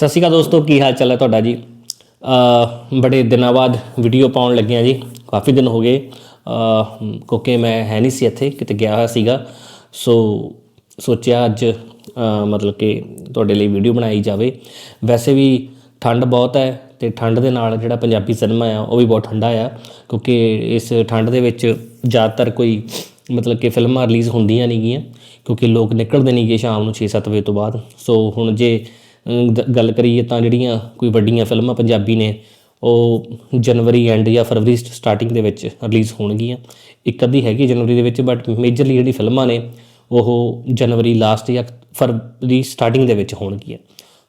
ਸਤਿ ਸ਼੍ਰੀ ਅਕਾਲ ਦੋਸਤੋ, ਕੀ ਹਾਲ ਚਾਲ ਹੈ ਤੁਹਾਡਾ ਜੀ? ਬੜੇ ਦਿਨਾਂ ਬਾਅਦ ਵੀਡੀਓ ਪਾਉਣ ਲੱਗਿਆ ਜੀ। ਕਾਫੀ ਦਿਨ ਹੋ ਗਏ। ਕਿਉਂਕਿ ਮੈਂ ਹੈ ਨਹੀਂ ਸੀ ਇੱਥੇ, ਕਿਤੇ ਗਿਆ ਹੋਇਆ ਸੀਗਾ। ਸੋ, ਸੋਚਿਆ ਅੱਜ ਮਤਲਬ ਕਿ ਤੁਹਾਡੇ ਲਈ ਵੀਡੀਓ ਬਣਾਈ ਜਾਵੇ। ਵੈਸੇ ਵੀ ਠੰਡ ਬਹੁਤ ਹੈ ਤੇ ਠੰਡ ਦੇ ਨਾਲ ਜਿਹੜਾ ਪੰਜਾਬੀ ਸਿਨੇਮਾ ਆ, ਉਹ ਵੀ ਬਹੁਤ ਠੰਡਾ ਆ। ਕਿਉਂਕਿ ਇਸ ਠੰਡ ਦੇ ਵਿੱਚ ਜ਼ਿਆਦਾਤਰ ਕੋਈ ਮਤਲਬ ਕਿ ਫਿਲਮਾਂ ਰਿਲੀਜ਼ ਹੁੰਦੀਆਂ ਨਹੀਂ ਗੀਆਂ ਕਿਉਂਕਿ ਲੋਕ ਨਿਕਲਦੇ ਨਹੀਂ ਗੇ ਸ਼ਾਮ ਨੂੰ 6-7 ਵਜੇ ਤੋਂ ਬਾਅਦ। ਸੋ, ਹੁਣ ਜੇ ਗੱਲ ਕਰੀਏ ਤਾਂ ਜਿਹੜੀਆਂ ਕੋਈ ਵੱਡੀਆਂ ਫਿਲਮਾਂ ਪੰਜਾਬੀ ਨੇ, ਉਹ ਜਨਵਰੀ ਐਂਡ ਜਾਂ ਫਰਵਰੀ ਸਟਾਰਟਿੰਗ ਦੇ ਵਿੱਚ ਰਿਲੀਜ਼ ਹੋਣਗੀਆਂ। ਇੱਕ ਅੱਧੀ ਹੈਗੀ ਜਨਵਰੀ ਦੇ ਵਿੱਚ ਬਟ ਮੇਜਰਲੀ ਜਿਹੜੀ ਫਿਲਮਾਂ ਨੇ, ਉਹ ਜਨਵਰੀ ਲਾਸਟ ਜਾਂ ਫਰਵਰੀ ਸਟਾਰਟਿੰਗ ਦੇ ਵਿੱਚ ਹੋਣਗੀਆਂ।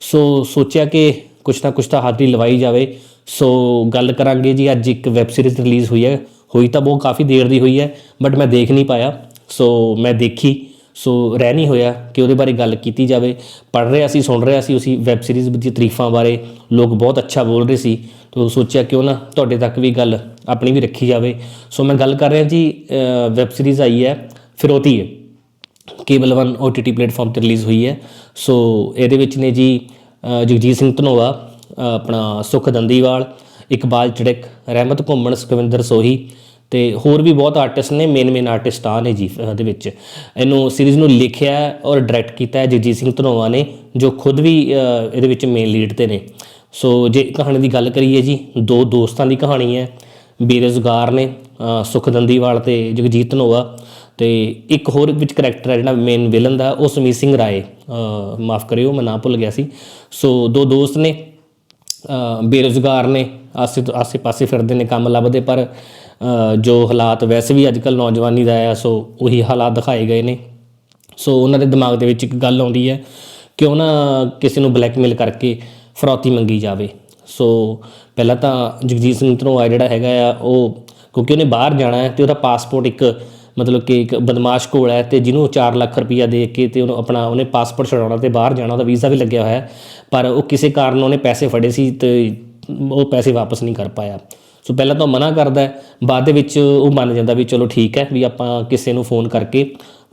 ਸੋ ਸੋਚਿਆ ਕਿ ਕੁਛ ਨਾ ਕੁਛ ਤਾਂ ਹਾਜ਼ਰੀ ਲਵਾਈ ਜਾਵੇ। ਸੋ ਗੱਲ ਕਰਾਂਗੇ ਜੀ, ਅੱਜ ਇੱਕ ਵੈਬ ਸੀਰੀਜ਼ ਰਿਲੀਜ਼ ਹੋਈ ਹੈ। ਹੋਈ ਤਾਂ ਬਹੁਤ, ਕਾਫੀ ਦੇਰ ਦੀ ਹੋਈ ਹੈ ਬਟ ਮੈਂ ਦੇਖ ਨਹੀਂ ਪਾਇਆ। ਸੋ ਮੈਂ ਦੇਖੀ। ਸੋ ਰਹਿ ਨਹੀਂ ਹੋਇਆ ਕਿ ਉਹਦੇ ਬਾਰੇ ਗੱਲ ਕੀਤੀ ਜਾਵੇ। ਪੜ ਰਿਹਾ ਸੀ, ਸੁਣ ਰਿਹਾ ਸੀ ਉਸੇ ਵੈਬ ਸੀਰੀਜ਼ ਦੀ ਤਾਰੀਫਾਂ ਬਾਰੇ। ਲੋਕ ਬਹੁਤ ਅੱਛਾ ਬੋਲ ਰਹੇ ਸੀ। ਤੋ ਸੋਚਿਆ ਕਿਉਂ ਨਾ ਤੁਹਾਡੇ ਤੱਕ ਵੀ ਗੱਲ ਆਪਣੀ ਵੀ ਰੱਖੀ ਜਾਵੇ। ਸੋ ਮੈਂ ਗੱਲ ਕਰ ਰਿਹਾ ਜੀ ਵੈਬ ਸੀਰੀਜ਼ ਆਈ ਹੈ, ਫਿਰੋਤੀ ਹੈ। ਕੇਬਲ 1 OTT ਪਲੇਟਫਾਰਮ ਤੇ ਰਿਲੀਜ਼ ਹੋਈ ਹੈ। ਸੋ ਇਹਦੇ ਵਿੱਚ ਨੇ ਜੀ ਜਗਜੀਤ ਸਿੰਘ ਧਨੋਆ ਆਪਣਾ ਸੁਖ ਦੰਦੀਵਾਲ, ਇਕਬਾਲ ਚੜਕ, ਰਹਿਮਤ ਘੁੰਮਣ ਸੁਖਵਿੰਦਰ ਸੋਹੀ ਤੇ ਹੋਰ ਵੀ ਬਹੁਤ ਆਰਟਿਸਟ ਨੇ ਮੇਨ ਮੇਨ ਆਰਟਿਸਟ ਆ ਨੇ ਜੀ ਇਹਦੇ ਵਿੱਚ। ਇਹਨੂੰ ਸੀਰੀਜ਼ ਨੂੰ ਲਿਖਿਆ ਔਰ ਡਾਇਰੈਕਟ ਕੀਤਾ ਹੈ ਜਗਜੀਤ ਸਿੰਘ ਧਨੋਆ ਨੇ ਜੋ ਖੁਦ ਵੀ ਇਹਦੇ ਵਿੱਚ ਮੇਨ ਲੀਡ ਤੇ ਨੇ। ਸੋ ਜੇ ਕਹਾਣੀ ਦੀ ਗੱਲ ਕਰੀਏ ਜੀ ਦੋ ਦੋਸਤਾਂ ਦੀ ਕਹਾਣੀ ਹੈ। ਬੇਰੁਜ਼ਗਾਰ ਨੇ ਸੁਖਦੰਦੀਵਾਲ ਸੁਖ ਤੇ ਜਗਜੀਤ ਧਨੋਆ। ਤੇ ਇੱਕ ਹੋਰ ਵਿੱਚ ਕਰੈਕਟਰ ਹੈ ਜਿਹੜਾ ਮੇਨ ਵਿਲਨ ਦਾ ਉਹ ਸਮੀਤ ਸਿੰਘ ਰਾਏ। ਮਾਫ ਕਰਿਓ ਮੈਂ ਨਾਂ ਭੁੱਲ ਗਿਆ ਸੀ। ਸੋ ਦੋ ਦੋਸਤ ਨੇ ਅ, ਬੇਰੁਜ਼ਗਾਰ ਨੇ ਆਸੇ ਆਸੇ ਪਾਸੇ ਫਿਰਦੇ ਨੇ ਕੰਮ ਲੱਭਦੇ ਪਰ ਜੋ ਹਾਲਾਤ ਵੈਸੇ ਵੀ ਅੱਜਕੱਲ ਨੌਜਵਾਨੀ ਦਾ ਆ ਸੋ ਉਹੀ ਹਾਲਾਤ ਦਿਖਾਏ ਗਏ ਨੇ। ਸੋ ਉਹਨਾਂ ਦੇ ਦਿਮਾਗ ਦੇ ਵਿੱਚ ਇੱਕ ਗੱਲ ਆਉਂਦੀ ਹੈ ਕਿ ਉਹ ਨਾ ਕਿਸੇ ਨੂੰ ਬਲੈਕਮੇਲ ਕਰਕੇ ਫਰੌਤੀ ਮੰਗੀ ਜਾਵੇ। ਸੋ ਪਹਿਲਾਂ ਤਾਂ ਜਗਜੀਤ ਸਿੰਘ ਧਨੋਆ ਜਿਹੜਾ ਹੈਗਾ ਆ, ਉਹ ਕਿਉਂਕਿ ਉਹਨੇ ਬਾਹਰ ਜਾਣਾ ਹੈ ਤੇ ਉਹਦਾ ਪਾਸਪੋਰਟ ਇੱਕ ਮਤਲਬ ਕਿ ਇੱਕ ਬਦਮਾਸ਼ ਕੋਲ ਹੈ ਤੇ ਜਿਹਨੂੰ 4 ਲੱਖ ਰੁਪਈਆ ਦੇ ਕੇ ਤੇ ਉਹਨੂੰ ਆਪਣਾ ਉਹਨੇ ਪਾਸਪੋਰਟ ਛਡਾਉਣਾ ਤੇ ਬਾਹਰ ਜਾਣਾ, ਉਹਦਾ ਵੀਜ਼ਾ ਵੀ ਲੱਗਿਆ ਹੋਇਆ ਪਰ ਉਹ ਕਿਸੇ ਕਾਰਨ ਉਹਨੇ ਪੈਸੇ ਫੜੇ ਸੀ ਤੇ ਉਹ ਪੈਸੇ ਵਾਪਸ ਨਹੀਂ ਕਰ ਪਾਇਆ। ਸੋ ਪਹਿਲਾਂ ਤਾਂ ਉਹ ਮਨਾ ਕਰਦਾ ਹੈ, ਬਾਅਦ ਦੇ ਵਿੱਚ ਉਹ ਮੰਨ ਜਾਂਦਾ ਵੀ ਚਲੋ ਠੀਕ ਹੈ ਵੀ ਆਪਾਂ ਕਿਸੇ ਨੂੰ ਫੋਨ ਕਰਕੇ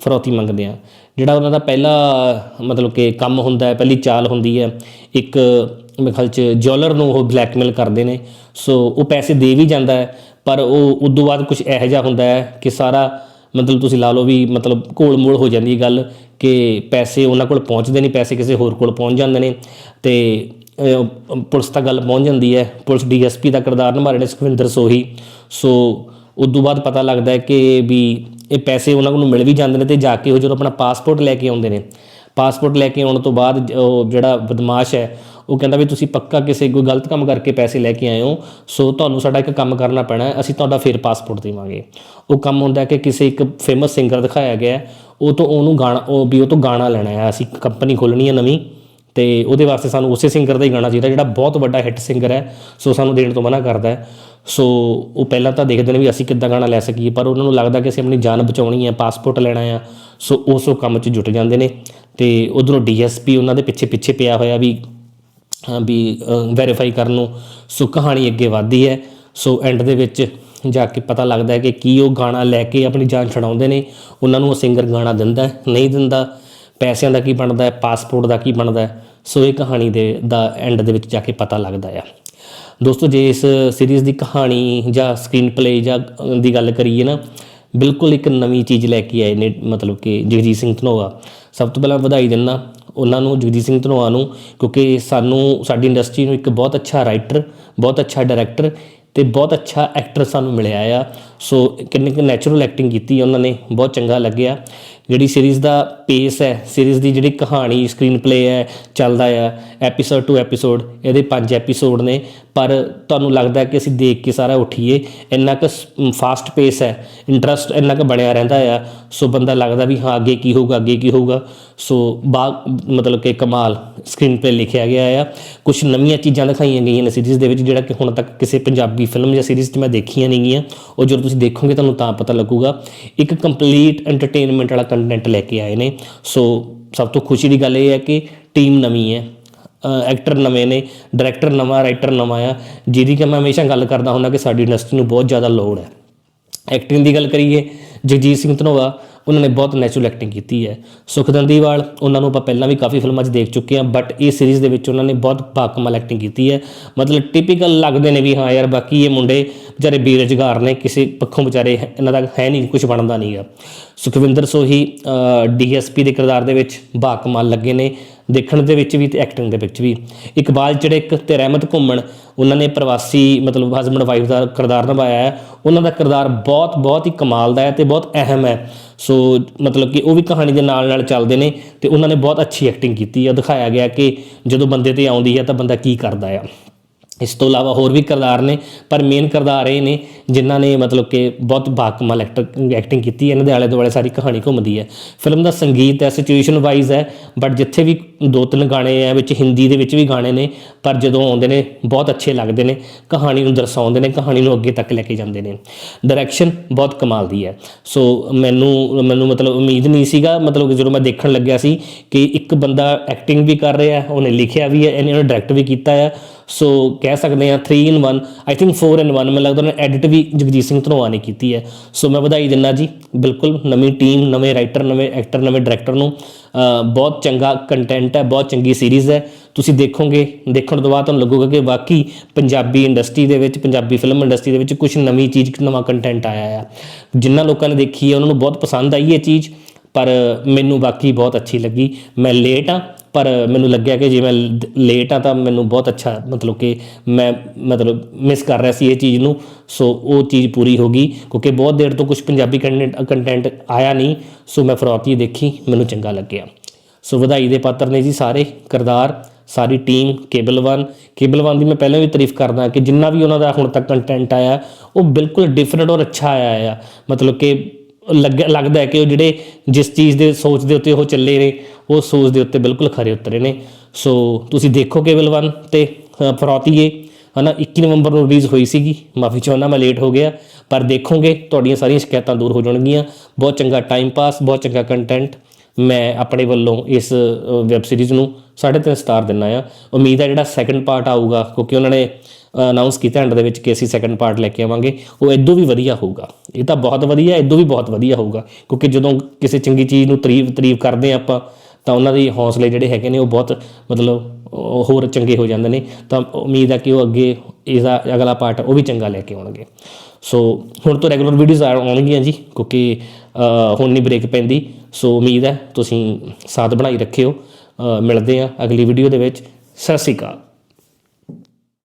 ਫਰੌਤੀ ਮੰਗਦੇ ਆ ਜਿਹੜਾ ਉਹਨਾਂ ਦਾ ਪਹਿਲਾ, ਮਤਲਬ ਕਿ ਕੰਮ ਹੁੰਦਾ ਹੈ, ਪਹਿਲੀ ਚਾਲ ਹੁੰਦੀ ਹੈ, ਇੱਕ ਮੇਰੇ ਖਿਆਲ ਚ ਜੌਲਰ ਨੂੰ ਉਹ ਬਲੈਕਮੇਲ ਕਰਦੇ ਨੇ। ਸੋ ਉਹ ਪੈਸੇ ਦੇ ਵੀ ਜਾਂਦਾ ਹੈ, ਪਰ ਉਹ ਉਦੋਂ ਬਾਅਦ ਕੁਝ ਇਹੋ ਜਿਹਾ ਹੁੰਦਾ ਹੈ ਕਿ ਸਾਰਾ, ਮਤਲਬ ਤੁਸੀਂ ਲਾ ਲਓ ਵੀ ਮਤਲਬ ਘੋਲ ਮੋਲ ਹੋ ਜਾਂਦੀ ਹੈ ਗੱਲ, ਕਿ ਪੈਸੇ ਉਹਨਾਂ ਕੋਲ ਪਹੁੰਚਦੇ ਨਹੀਂ, ਪੈਸੇ ਕਿਸੇ ਹੋਰ ਕੋਲ ਪਹੁੰਚ ਜਾਂਦੇ ਨੇ। ਤੇ ਪੁਲਿਸ ਤੱਕ ਗੱਲ ਪਹੁੰਚ ਜਾਂਦੀ ਹੈ। ਪੁਲਿਸ ਡੀਐਸਪੀ ਦਾ ਕਿਰਦਾਰ ਨਿਭਾ ਰਹੇ ਨੇ ਸੁਖਵਿੰਦਰ ਸੋਹੀ। ਸੋ ਉਦੋਂ ਬਾਅਦ ਪਤਾ ਲੱਗਦਾ ਹੈ ਕਿ ਵੀ ਇਹ ਪੈਸੇ ਉਹਨਾਂ ਨੂੰ ਮਿਲ ਵੀ ਜਾਂਦੇ ਨੇ ਤੇ ਜਾ ਕੇ ਉਹ ਜਦੋਂ ਆਪਣਾ ਪਾਸਪੋਰਟ ਲੈ ਕੇ ਆਉਂਦੇ ਨੇ। ਪਾਸਪੋਰਟ ਲੈ ਕੇ ਆਉਣ ਤੋਂ ਬਾਅਦ ਜਿਹੜਾ ਬਦਮਾਸ਼ ਹੈ, ਉਹ ਕਹਿੰਦਾ ਵੀ ਤੁਸੀਂ ਪੱਕਾ ਕਿਸੇ ਕੋਈ ਗਲਤ ਕੰਮ ਕਰਕੇ ਪੈਸੇ ਲੈ ਕੇ ਆਏ ਹੋ। ਸੋ, ਤੁਹਾਨੂੰ ਸਾਡਾ ਇੱਕ ਕੰਮ ਕਰਨਾ ਪੈਣਾ ਅਸੀਂ ਤੁਹਾਡਾ ਫਿਰ ਪਾਸਪੋਰਟ ਦੇਵਾਂਗੇ। ਉਹ ਕੰਮ ਹੁੰਦਾ ਕਿ ਕਿਸੇ ਇੱਕ ਫੇਮਸ ਸਿੰਗਰ ਦਿਖਾਇਆ ਗਿਆ ਉਹ ਤੋਂ ਉਹਨੂੰ ਗਾਣਾ, ਉਹ ਵੀ ਉਹ ਤੋਂ ਗਾਣਾ ਲੈਣਾ ਹੈ। ਅਸੀਂ ਕੰਪਨੀ ਖੋਲਣੀ ਹੈ ਨਵੀਂ। ਤੇ ਉਹਦੇ ਵਾਸਤੇ ਸਾਨੂੰ ਉਸੇ ਸਿੰਗਰ ਦਾ ਹੀ ਗਾਣਾ ਚਾਹੀਦਾ ਜਿਹੜਾ ਬਹੁਤ ਵੱਡਾ ਹਿੱਟ ਸਿੰਗਰ ਹੈ, ਸੋ ਸਾਨੂੰ ਦੇਣ ਤੋਂ ਮਨਾ ਕਰਦਾ ਹੈ। ਸੋ ਉਹ ਪਹਿਲਾਂ ਤਾਂ ਦੇਖਦੇ ਨੇ ਵੀ ਅਸੀਂ ਕਿੱਦਾਂ ਗਾਣਾ ਲੈ ਸਕੀਏ, ਪਰ ਉਹਨਾਂ ਨੂੰ ਲੱਗਦਾ ਕਿ ਅਸੀਂ ਆਪਣੀ ਜਾਨ ਬਚਾਉਣੀ ਹੈ ਪਾਸਪੋਰਟ ਲੈਣਾ ਆ ਸੋ ਉਸ ਉਹ ਕੰਮ 'ਚ ਜੁਟ ਜਾਂਦੇ ਨੇ। ਤੇ ਉਧਰੋਂ ਡੀਐਸਪੀ ਉਹਨਾਂ ਦੇ ਪਿੱਛੇ ਪਿੱਛੇ ਪਿਆ ਹੋਇਆ ਵੀ ਵੀ ਵੈਰੀਫਾਈ ਕਰਨ ਨੂੰ, ਸੋ ਕਹਾਣੀ ਅੱਗੇ ਵਧਦੀ ਹੈ। ਸੋ ਐਂਡ ਦੇ ਵਿੱਚ ਜਾ ਕੇ ਪਤਾ ਲੱਗਦਾ ਹੈ ਕਿ ਕੀ ਉਹ ਗਾਣਾ ਲੈ ਕੇ ਆਪਣੀ ਜਾਨ ਛਡਾਉਂਦੇ ਨੇ। ਉਹਨਾਂ ਨੂੰ ਉਹ ਸਿੰਗਰ ਗਾਣਾ ਦਿੰਦਾ ਨਹੀਂ ਦਿੰਦਾ ਪੈਸਿਆਂ ਦਾ ਕੀ ਬਣਦਾ ਹੈ ਪਾਸਪੋਰਟ ਦਾ ਕੀ ਬਣਦਾ ਹੈ, ਸੋ ਇਹ ਕਹਾਣੀ ਦੇ, ਦਾ ਐਂਡ ਦੇ ਵਿੱਚ ਜਾ ਕੇ ਪਤਾ ਲੱਗਦਾ ਆ। ਦੋਸਤੋ, ਜੇ ਇਸ ਸੀਰੀਜ਼ ਦੀ ਕਹਾਣੀ ਜਾਂ ਸਕਰੀਨ ਪਲੇ ਜਾਂ ਦੀ ਗੱਲ ਕਰੀਏ ਨਾ, ਬਿਲਕੁਲ ਇੱਕ ਨਵੀਂ ਚੀਜ਼ ਲੈ ਕੇ ਆਏ ਨੇ, ਮਤਲਬ ਕਿ ਜਗਜੀਤ ਸਿੰਘ ਧਨੋਆ। ਸਭ ਤੋਂ ਪਹਿਲਾਂ ਵਧਾਈ ਦਿੰਦਾ, ਉਹਨਾਂ ਨੂੰ, ਜਗਜੀਤ ਸਿੰਘ ਧਨੋਆ ਨੂੰ, ਕਿਉਂਕਿ ਸਾਨੂੰ, ਸਾਡੀ ਇੰਡਸਟਰੀ ਨੂੰ ਇੱਕ ਬਹੁਤ ਅੱਛਾ ਰਾਈਟਰ ਬਹੁਤ ਅੱਛਾ ਡਾਇਰੈਕਟਰ ਤੇ ਬਹੁਤ ਅੱਛਾ ਐਕਟਰ ਸਾਨੂੰ ਮਿਲਿਆ ਆ। ਸੋ ਕਿੰਨੀ ਕਿ ਨੈਚੁਰਲ ਐਕਟਿੰਗ ਕੀਤੀ ਉਹਨਾਂ ਨੇ, ਬਹੁਤ ਚੰਗਾ ਲੱਗਿਆ। ਜਿਹੜੀ ਸੀਰੀਜ਼ ਦਾ ਪੇਸ ਹੈ ਸੀਰੀਜ਼ ਦੀ ਜਿਹੜੀ ਕਹਾਣੀ ਸਕਰੀਨ ਪਲੇ ਹੈ, ਚੱਲਦਾ ਆ ਐਪੀਸੋਡ ਟੂ ਐਪੀਸੋਡ ਇਹਦੇ ਪੰਜ ਐਪੀਸੋਡ ਨੇ। ਪਰ ਤੁਹਾਨੂੰ ਲੱਗਦਾ ਕਿ ਅਸੀਂ ਦੇਖ ਕੇ ਸਾਰਾ ਉੱਠੀਏ, ਇੰਨਾ ਕੁ ਫਾਸਟ ਪੇਸ ਹੈ ਇੰਟਰਸਟ ਇੰਨਾ ਕੁ ਬਣਿਆ ਰਹਿੰਦਾ ਆ। ਸੋ ਬੰਦਾ ਲੱਗਦਾ ਵੀ ਹਾਂ, ਅੱਗੇ ਕੀ ਹੋਊਗਾ, ਅੱਗੇ ਕੀ ਹੋਊਗਾ। ਸੋ ਬਾ, ਮਤਲਬ ਕਿ ਕਮਾਲ ਸਕਰੀਨ ਪਲੇ ਲਿਖਿਆ ਗਿਆ ਆ। ਕੁਝ ਨਵੀਆਂ ਚੀਜ਼ਾਂ ਦਿਖਾਈਆਂ ਗਈਆਂ ਨੇ ਸੀਰੀਜ਼ ਦੇ ਵਿੱਚ, ਜਿਹੜਾ ਕਿ ਹੁਣ ਤੱਕ ਕਿਸੇ ਪੰਜਾਬੀ ਫਿਲਮ ਜਾਂ ਸੀਰੀਜ਼ 'ਚ ਮੈਂ ਦੇਖੀਆਂ ਨਹੀਂ ਗਈਆਂ ਉਹ ਜਦੋਂ ਤੁਸੀਂ ਦੇਖੋਗੇ, ਤੁਹਾਨੂੰ ਤਾਂ ਪਤਾ ਲੱਗੂਗਾ। ਇੱਕ ਕੰਪਲੀਟ ਐਂਟਰਟੇਨਮੈਂਟ ਵਾਲਾ ਕੰਟੈਂਟ ਲੈ ਕੇ ਆਏ ਨੇ। ਸੋ ਸਭ ਤੋਂ ਖੁਸ਼ੀ ਦੀ ਗੱਲ ਇਹ ਹੈ ਕਿ ਟੀਮ ਨਵੀਂ ਹੈ। ਐਕਟਰ ਨਵੇਂ ਨੇ ਡਾਇਰੈਕਟਰ ਨਵਾਂ ਰਾਈਟਰ ਨਵਾਂ ਆ। ਜਿਹਦੀ ਕਿ ਮੈਂ ਹਮੇਸ਼ਾ ਗੱਲ ਕਰਦਾ ਹੁੰਦਾ ਕਿ ਸਾਡੀ ਇੰਡਸਟਰੀ ਨੂੰ ਬਹੁਤ ਜ਼ਿਆਦਾ ਲੋੜ ਹੈ। ਐਕਟਿੰਗ ਦੀ ਗੱਲ ਕਰੀਏ, ਜਗਜੀਤ ਸਿੰਘ ਧਨੋਆ, ਉਹਨਾਂ ਨੇ ਬਹੁਤ ਨੈਚੁਰਲ ਐਕਟਿੰਗ ਕੀਤੀ ਹੈ। ਸੁਖਦੰਦੀਵਾਲ ਉਹਨਾਂ ਨੂੰ ਆਪਾਂ ਪਹਿਲਾਂ ਵੀ ਕਾਫੀ ਫਿਲਮਾਂ 'ਚ ਦੇਖ ਚੁੱਕੇ ਹਾਂ ਬਟ ਇਹ ਸੀਰੀਜ਼ ਦੇ ਵਿੱਚ ਉਹਨਾਂ ਨੇ ਬਹੁਤ ਬਾਕਮਾਲ ਐਕਟਿੰਗ ਕੀਤੀ ਹੈ। ਮਤਲਬ ਟਿਪੀਕਲ ਲੱਗਦੇ ਨੇ ਵੀ ਹਾਂ ਯਾਰ, ਬਾਕੀ ਇਹ ਮੁੰਡੇ ਵਿਚਾਰੇ ਬੇਰੁਜ਼ਗਾਰ ਨੇ, ਕਿਸੇ ਪੱਖੋਂ ਵਿਚਾਰੇ ਇਹਨਾਂ ਦਾ ਹੈ ਨਹੀਂ ਕੁਝ ਬਣਦਾ ਨਹੀਂਗਾ ਸੁਖਵਿੰਦਰ ਸੋਹੀ ਡੀਐਸਪੀ ਦੇ ਕਿਰਦਾਰ ਦੇ ਵਿੱਚ ਬਾਕਮਾਲ ਲੱਗੇ ਨੇ। ਦੇਖਣ ਦੇ ਵਿੱਚ ਵੀ ਤੇ ਐਕਟਿੰਗ ਦੇ ਵਿੱਚ ਵੀ। ਇਕਬਾਲ ਚੜਿਕ ਤੇ ਰਹਿਮਤ ਘੁੰਮਣ, ਉਹਨਾਂ ਨੇ ਪ੍ਰਵਾਸੀ ਮਤਲਬ ਹਸਬੰਡ ਵਾਈਫ ਦਾ ਕਿਰਦਾਰ ਨਿਭਾਇਆ ਹੈ। ਉਹਨਾਂ ਦਾ ਕਿਰਦਾਰ ਬਹੁਤ ਬਹੁਤ ਹੀ ਕਮਾਲ ਦਾ ਹੈ ਤੇ ਬਹੁਤ ਅਹਿਮ ਹੈ। ਸੋ ਮਤਲਬ ਕਿ ਉਹ ਵੀ ਕਹਾਣੀ ਦੇ ਨਾਲ ਨਾਲ ਚੱਲਦੇ ਨੇ ਤੇ ਉਹਨਾਂ ਨੇ ਬਹੁਤ ਅੱਛੀ ਐਕਟਿੰਗ ਕੀਤੀ ਹੈ। ਦਿਖਾਇਆ ਗਿਆ ਕਿ ਜਦੋਂ ਬੰਦੇ ਤੇ ਆਉਂਦੀ ਹੈ ਤਾਂ ਬੰਦਾ ਕੀ ਕਰਦਾ ਆ। ਇਸ ਤੋਂ ਇਲਾਵਾ ਹੋਰ ਵੀ ਕਿਰਦਾਰ ਨੇ, ਪਰ ਮੇਨ ਕਿਰਦਾਰ ਇਹ ਨੇ ਜਿਨ੍ਹਾਂ ਨੇ ਮਤਲਬ ਕਿ ਬਹੁਤ ਬਾਕਮਾਲ ਐਕਟਰ ਐਕਟਿੰਗ ਕੀਤੀ ਹੈ। ਇਹਨਾਂ ਦੇ ਆਲੇ ਦੁਆਲੇ ਸਾਰੀ ਕਹਾਣੀ ਘੁੰਮਦੀ ਹੈ। ਫਿਲਮ ਦਾ ਸੰਗੀਤ ਹੈ ਸਿਚੁਏਸ਼ਨ ਵਾਈਜ਼ ਹੈ ਬਟ ਜਿੱਥੇ ਵੀ ਦੋ ਤਿੰਨ ਗਾਣੇ ਹੈ ਵਿੱਚ ਹਿੰਦੀ ਦੇ ਵਿੱਚ ਵੀ ਗਾਣੇ ਨੇ, ਪਰ ਜਦੋਂ ਆਉਂਦੇ ਨੇ, ਬਹੁਤ ਅੱਛੇ ਲੱਗਦੇ ਨੇ। ਕਹਾਣੀ ਨੂੰ ਦਰਸਾਉਂਦੇ ਨੇ, ਕਹਾਣੀ ਨੂੰ ਅੱਗੇ ਤੱਕ ਲੈ ਕੇ ਜਾਂਦੇ ਨੇ। ਡਾਇਰੈਕਸ਼ਨ ਬਹੁਤ ਕਮਾਲ ਦੀ ਹੈ। ਸੋ ਮੈਨੂੰ ਮੈਨੂੰ ਮਤਲਬ ਉਮੀਦ ਨਹੀਂ ਸੀਗਾ, ਮਤਲਬ ਕਿ ਜਦੋਂ ਮੈਂ ਦੇਖਣ ਲੱਗਿਆ ਸੀ ਕਿ ਇੱਕ ਬੰਦਾ ਐਕਟਿੰਗ ਵੀ ਕਰ ਰਿਹਾ, ਉਹਨੇ ਲਿਖਿਆ ਵੀ ਹੈ, ਇਹਨੇ ਉਹਨੇ ਡਾਇਰੈਕਟ ਵੀ ਕੀਤਾ ਹੈ। ਸੋ ਕਹਿ ਸਕਦੇ ਹਾਂ 3 ਇਨ 1 ਆਈ ਥਿੰਕ 4 ਇਨ 1 ਮੈਨੂੰ ਲੱਗਦਾ ਉਹਨਾਂ ਨੇ ਐਡਿਟ ਵੀ ਜਗਜੀਤ ਸਿੰਘ ਧਨੋਆ ਨੇ ਕੀਤੀ ਹੈ। ਸੋ ਮੈਂ ਵਧਾਈ ਦਿੰਦਾ ਜੀ, ਬਿਲਕੁਲ ਨਵੀਂ ਟੀਮ ਨਵੇਂ ਰਾਈਟਰ ਨਵੇਂ ਐਕਟਰ ਨਵੇਂ ਡਾਇਰੈਕਟਰ ਨੂੰ। ਬਹੁਤ ਚੰਗਾ ਕੰਟੈਂਟ ਹੈ, ਬਹੁਤ ਚੰਗੀ ਸੀਰੀਜ਼ ਹੈ। ਤੁਸੀਂ ਦੇਖੋਗੇ, ਦੇਖਣ ਤੋਂ ਬਾਅਦ ਤੁਹਾਨੂੰ ਲੱਗੂਗਾ ਕਿ ਵਾਕਈ ਪੰਜਾਬੀ ਇੰਡਸਟਰੀ ਦੇ ਵਿੱਚ, ਪੰਜਾਬੀ ਫਿਲਮ ਇੰਡਸਟਰੀ ਦੇ ਵਿੱਚ ਕੁਝ ਨਵੀਂ ਚੀਜ਼, ਨਵਾਂ ਕੰਟੈਂਟ ਆਇਆ ਆ। ਜਿਨ੍ਹਾਂ ਲੋਕਾਂ ਨੇ ਦੇਖੀ ਹੈ, ਉਹਨਾਂ ਨੂੰ ਬਹੁਤ ਪਸੰਦ ਆਈ ਇਹ ਚੀਜ਼, ਪਰ ਮੈਨੂੰ ਬਾਕੀ ਬਹੁਤ ਅੱਛੀ ਲੱਗੀ। ਮੈਂ ਲੇਟ ਆ ਪਰ ਮੈਨੂੰ ਲੱਗਿਆ ਕਿ ਜੇ ਮੈਂ ਲੇਟ ਆ ਤਾਂ ਮੈਨੂੰ ਬਹੁਤ ਅੱਛਾ ਮਤਲਬ ਕਿ ਮੈਂ ਮਤਲਬ ਮਿਸ ਕਰ ਰਿਹਾ ਸੀ ਇਹ ਚੀਜ਼ ਨੂੰ। ਸੋ ਉਹ ਚੀਜ਼ ਪੂਰੀ ਹੋ ਗਈ ਕਿਉਂਕਿ ਬਹੁਤ ਦੇਰ ਤੋਂ ਕੁਝ ਪੰਜਾਬੀ ਕੰਟੈਂਟ ਕੰਟੈਂਟ ਆਇਆ ਨਹੀਂ। ਸੋ ਮੈਂ ਫਰੌਤੀ ਦੇਖੀ, ਮੈਨੂੰ ਚੰਗਾ ਲੱਗਿਆ। ਸੋ ਵਧਾਈ ਦੇ ਪਾਤਰ ਨੇ ਜੀ ਸਾਰੇ, ਕਿਰਦਾਰ, ਸਾਰੀ team Cable one Cable one ਦੀ ਮੈਂ ਪਹਿਲਾਂ ਵੀ ਤਾਰੀਫ ਕਰਦਾ ਕਿ ਜਿੰਨਾ ਵੀ ਉਹਨਾਂ ਦਾ ਹੁਣ ਤੱਕ ਕੰਟੈਂਟ ਆਇਆ, ਉਹ ਬਿਲਕੁਲ ਡਿਫਰੈਂਟ ਔਰ ਅੱਛਾ ਆਇਆ ਆ। ਮਤਲਬ ਕਿ ਲੱਗ, ਲੱਗਦਾ ਹੈ ਕਿ ਉਹ ਜਿਹੜੇ ਜਿਸ ਚੀਜ਼ ਦੇ ਸੋਚ ਦੇ ਉੱਤੇ ਉਹ ਚੱਲੇ ਨੇ ਉਹ ਸੋਚ ਦੇ ਉੱਤੇ ਬਿਲਕੁਲ ਖਰੇ ਉਤਰੇ ਨੇ। ਸੋ ਤੁਸੀਂ ਦੇਖੋ ਕੇਵਲ ਵਨ ਤੇ ਫਰੋਤੀਏ ਫਰੌਤੀਏ, ਹਨਾ 21 ਨਵੰਬਰ ਨੂੰ ਰਿਲੀਜ਼ ਹੋਈ ਸੀਗੀ। ਮਾਫੀ ਚਾਹੁੰਦਾ, ਮੈਂ ਲੇਟ ਹੋ ਗਿਆ। ਪਰ ਦੇਖੋਗੇ, ਤੁਹਾਡੀਆਂ ਸਾਰੀਆਂ ਸ਼ਿਕਾਇਤਾਂ ਦੂਰ ਹੋ ਜਾਣਗੀਆਂ। ਬਹੁਤ ਚੰਗਾ ਟਾਈਮ ਪਾਸ ਬਹੁਤ ਚੰਗਾ ਕੰਟੈਂਟ ਮੈਂ ਆਪਣੇ ਵੱਲੋਂ ਇਸ ਵੈਬ ਸੀਰੀਜ਼ ਨੂੰ 3.5 ਸਟਾਰ ਦਿੰਨਾ ਆ ਉਮੀਦ ਹੈ ਜਿਹੜਾ ਸੈਕੰਡ ਪਾਰਟ ਆਊਗਾ, ਕਿਉਂਕਿ ਉਹਨਾਂ ਨੇ ਅਨਾਉਂਸ ਕੀਤਾ ਐਂਡ ਦੇ ਵਿੱਚ ਕਿ ਅਸੀਂ ਸੈਕੰਡ ਪਾਰਟ ਲੈ ਕੇ ਆਵਾਂਗੇ, ਉਹ ਇਦੋਂ ਵੀ ਵਧੀਆ ਹੋਊਗਾ। ਇਹ ਤਾਂ ਬਹੁਤ ਵਧੀਆ, ਇਦੋਂ ਵੀ ਬਹੁਤ ਵਧੀਆ ਹੋਊਗਾ। ਕਿਉਂਕਿ ਜਦੋਂ ਕਿਸੇ ਚੰਗੀ ਚੀਜ਼ ਨੂੰ ਤਾਰੀਫ ਤਾਰੀਫ ਕਰਦੇ ਹਾਂ ਆਪਾਂ ਤਾਂ ਉਹਨਾਂ ਦੇ ਹੌਸਲੇ ਜਿਹੜੇ ਹੈਗੇ ਨੇ ਉਹ ਬਹੁਤ ਮਤਲਬ ਹੋਰ ਚੰਗੇ ਹੋ ਜਾਂਦੇ ਨੇ। ਤਾਂ ਉਮੀਦ ਹੈ ਕਿ ਉਹ ਅੱਗੇ ਇਹਦਾ ਅਗਲਾ ਪਾਰਟ ਉਹ ਵੀ ਚੰਗਾ ਲੈ ਕੇ ਆਉਣਗੇ। ਸੋ ਹੁਣ ਤੋਂ ਰੈਗੂਲਰ ਵੀਡੀਓਜ਼ ਆਉਣਗੀਆਂ ਜੀ, ਕਿਉਂਕਿ ਹੁਣ ਨਹੀਂ ਬ੍ਰੇਕ ਪੈਂਦੀ। ਸੋ ਉਮੀਦ ਹੈ ਤੁਸੀਂ ਸਾਥ ਬਣਾਈ ਰੱਖਿਓ। ਮਿਲਦੇ ਆ ਅਗਲੀ ਵੀਡੀਓ ਦੇ ਵਿੱਚ। ਸਤਿ ਸ਼੍ਰੀ ਅਕਾਲ।